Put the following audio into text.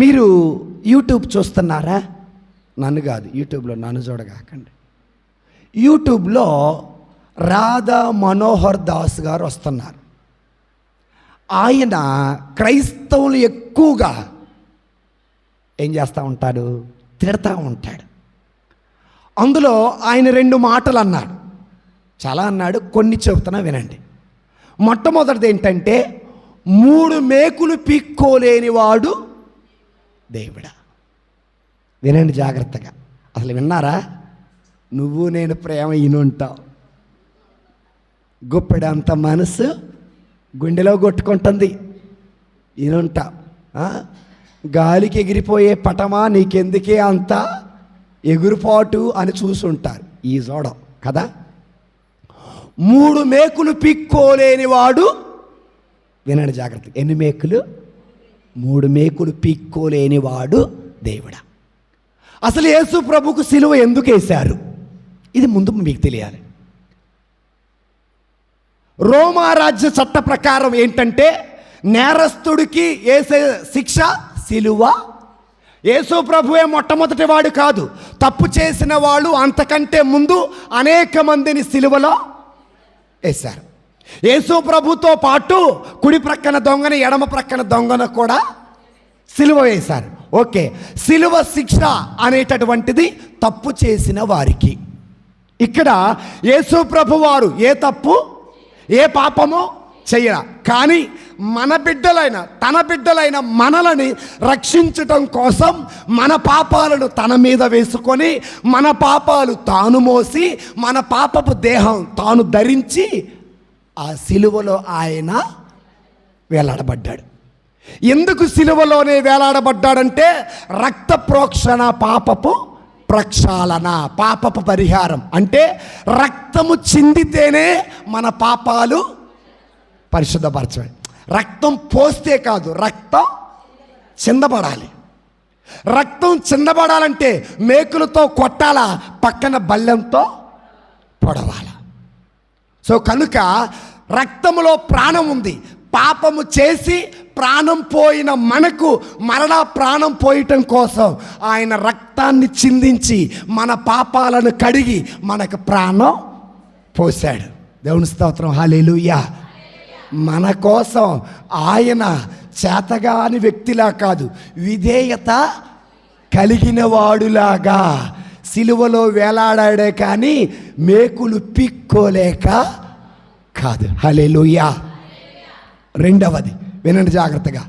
మీరు యూట్యూబ్ చూస్తున్నారా? నన్ను కాదు యూట్యూబ్లో నన్ను చూడగాకండి. యూట్యూబ్లో రాధా మనోహర్ దాస్ గారు వస్తున్నారు. ఆయన క్రైస్తవులు ఎక్కువగా ఏం చేస్తూ ఉంటాడు? తిడతా ఉంటాడు. అందులో ఆయన రెండు మాటలు అన్నాడు చాలా అన్నాడు కొన్ని చెబుతున్నా వినండి. మొట్టమొదటిది ఏంటంటే మూడు మేకులు పీక్కోలేని వాడు దేవుడా. వినండి జాగ్రత్తగా. అసలు విన్నారా? నువ్వు నేను ప్రేమ ఈనుంటావు గుప్పెడంత మనసు గుండెలో కొట్టుకుంటుంది. ఈనుంటా గాలికి ఎగిరిపోయే పటమా నీకెందుకే అంత ఎగురుపాటు అని చూసుంటారు. ఈ జోడం కదా? మూడు మేకులు పీక్కోలేని వాడు వినండి జాగ్రత్త ఎన్ని మేకులు? మూడు మేకులు పీక్కోలేని వాడు దేవుడా. అసలు యేసు ప్రభుకు సిలువ ఎందుకు వేశారు? ఇది ముందు మీకు తెలియాలి. రోమారాజ్య చట్ట ప్రకారం ఏంటంటే నేరస్తుడికి వేసే శిక్ష సిలువ. యేసు ప్రభువే మొట్టమొదటి వాడు కాదు. తప్పు చేసిన వాళ్ళు అంతకంటే ముందు అనేక మందిని సిలువలో వేశారు. యేసు ప్రభుతో పాటు కుడి ప్రక్కన దొంగని ఎడమ ప్రక్కన దొంగను కూడా సిలువ వేశారు. ఓకే. సిలువ శిక్ష అనేటటువంటిది తప్పు చేసిన వారికి. ఇక్కడ యేసు ప్రభు వారు ఏ తప్పు ఏ పాపము చెయ్యర కానీ మన బిడ్డలైన తన బిడ్డలైన మనలని రక్షించటం కోసం మన పాపాలను తన మీద వేసుకొని మన పాపాలు తాను మోసి మన పాపపు దేహం తాను ధరించి ఆ సిలువలో ఆయన వేలాడబడ్డాడు. ఎందుకు సిలువలోనే వేలాడబడ్డాడంటే రక్త ప్రోక్షణ పాపపు ప్రక్షాళన పాపపు పరిహారం. అంటే రక్తము చిందితేనే మన పాపాలు పరిశుద్ధపరచబడి రక్తం పోస్తే కాదు రక్తం చిందబడాలి రక్తం చిందబడాలంటే మేకులతో కొట్టాలా పక్కన బల్లెంతో పొడవాలి. సో కనుక రక్తములో ప్రాణం ఉంది. పాపము చేసి ప్రాణం పోయిన మనకు మరణ ప్రాణం పోయటం కోసం ఆయన రక్తాన్ని చిందించి మన పాపాలను కడిగి మనకు ప్రాణం పోశాడు. దేవుని స్తోత్రం. హాలేలుయా మన కోసం ఆయన చేతగాని వ్యక్తిలా కాదు విధేయత కలిగిన వాడులాగా సిలువలో వేలాడాడే కానీ మేకులు పిక్కోలేక కాదు. హలేలుయా రెండవది వినండి జాగ్రత్తగా.